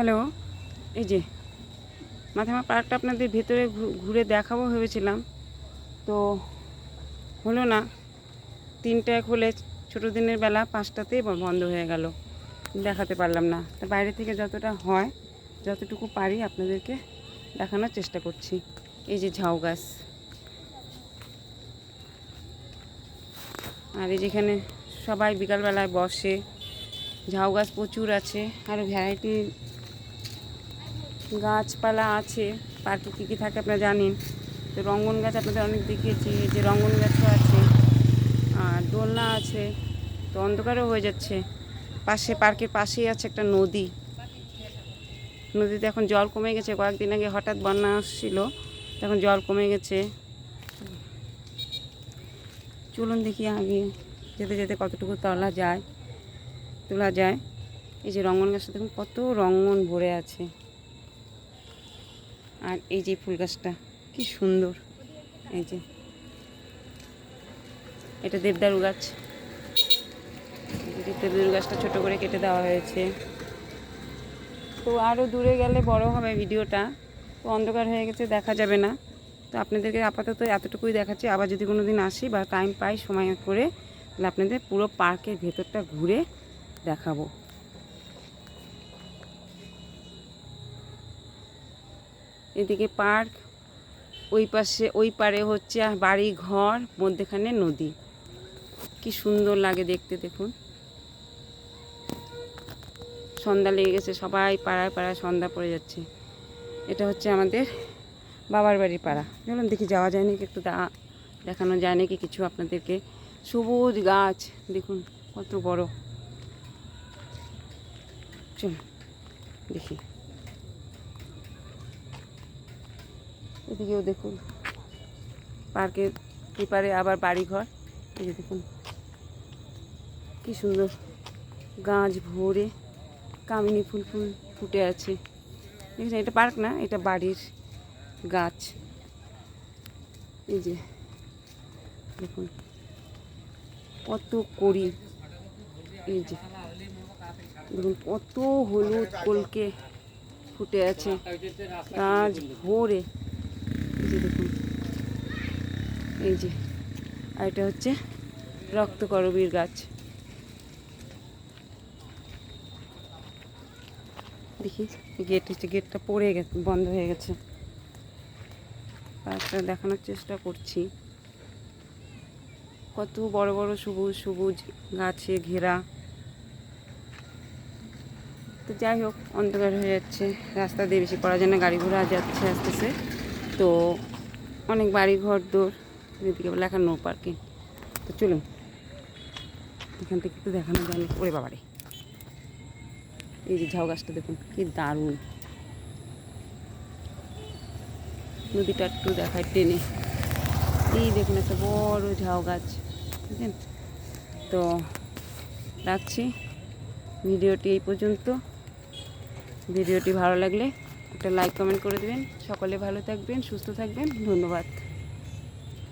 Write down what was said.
Hello, এই যে মাথামা পার্কটা আপনাদের ভেতরে ঘুরে দেখাবো ভেবেছিলাম। তো হলো না তিনটায় খুলে ছোটো দিনের বেলা পাঁচটাতেই বন্ধ হয়ে গেল। দেখাতে পারলাম না। তা বাইরে থেকে যতটা হয়, যতটুকু পারি আপনাদেরকে দেখানোর চেষ্টা করছি। এই যে ঝাউ গাছ। আর এই যেখানে সবাই বিকালবেলায় বসে, ঝাউ গাছ প্রচুর আছে আরও ভ্যারাইটি গাছপালা আছে, পার্কে কী কী থাকে আপনারা জানেন। তো রঙ্গন গাছ আপনাদের অনেক দেখিয়েছি যে রঙ্গন গাছও আছে, আর দোলনা আছে, তো অন্ধকারও হয়ে যাচ্ছে। পাশে, পার্কের পাশেই আছে একটা নদী। নদীতে এখন জল কমে গেছে, কয়েকদিন আগে হঠাৎ বন্যা আসছিল তখন জল কমে গেছে। চলুন দেখি আগে যেতে যেতে কতটুকু তোলা যায় তোলা যায়। এই যে রঙ্গন গাছটা দেখুন, কত রঙ্গন ভরে আছে। আর এই যে ফুল গাছটা, কি সুন্দর। এই যে, এটা দেবদারু গাছ। দেবদারু গাছটা ছোট করে কেটে দেওয়া হয়েছে। তো আরও দূরে গেলে বড় হবে ভিডিওটা। তো অন্ধকার হয়ে গেছে, দেখা যাবে না। তো আপনাদেরকে আপাতত এতটুকুই দেখাচ্ছি। আবার যদি কোনো দিন আসি বা টাইম পাই, সময় করে, তাহলে আপনাদের পুরো পার্কের ভেতরটা ঘুরে দেখাবো। এদিকে পার্ক, ওই পাশে, ওই পারে হচ্ছে বাড়ি ঘর মধ্যেখানে নদী। কি সুন্দর লাগে দেখতে, দেখুন। সন্ধ্যা লেগে গেছে, সবাই পাড়ায় পাড়ায় সন্ধ্যা পড়ে যাচ্ছে। এটা হচ্ছে আমাদের বাবার বাড়ির পাড়া। চলুন দেখি, যাওয়া যায় নাকি? একটু দা- দেখানো যায় নাকি কিছু আপনাদেরকে? সবুজ গাছ, দেখুন, কত বড়। চলুন, দেখি। এদিকেও দেখুন। পার্কের এপারে আবার বাড়িঘর। এই যে দেখুন। কি সুন্দর গাছ ভরে কামিনী ফুল ফুল ফুটে আছে। দেখছেন এটা পার্ক না, এটা বাড়ির গাছ। এই যে দেখুন, কত করি এই যে দেখুন, কত হলুদ কলকে ফুটে আছে। গাছ ভরে যে দেখুন। এই যে। আর এটা হচ্ছে রক্তকরবীর গাছ। দেখি গেট হচ্ছে গেটটা পড়ে গেছে, বন্ধ হয়ে গেছে। পার্কটা দেখানোর চেষ্টা করছি। কত বড় বড় সবুজ সবুজ গাছে ঘেরা। তো যাই হোক, অন্ধকার হয়ে যাচ্ছে। রাস্তা দিয়ে বেশি যায় না, গাড়ি ঘোড়া যাচ্ছে আস্তে আস্তে। তো অনেক বাড়ি ঘর দৌড় এদিকে এখন নো পার্কিং তো চলুন, এখান থেকে একটু দেখানো যায়। না ওরে বাবারে। এই যে ঝাউ গাছটা দেখুন, কি দারুণ। নদীটা একটু দেখায় টেনে। এই দেখুন একটা বড় ঝাউ গাছ, বুঝলেন? তো রাখছি। ভিডিওটি এই পর্যন্ত। ভিডিওটি ভালো লাগলে একটা লাইক কমেন্ট করে দেবেন। সকলে ভালো থাকবেন সুস্থ থাকবেন। ধন্যবাদ।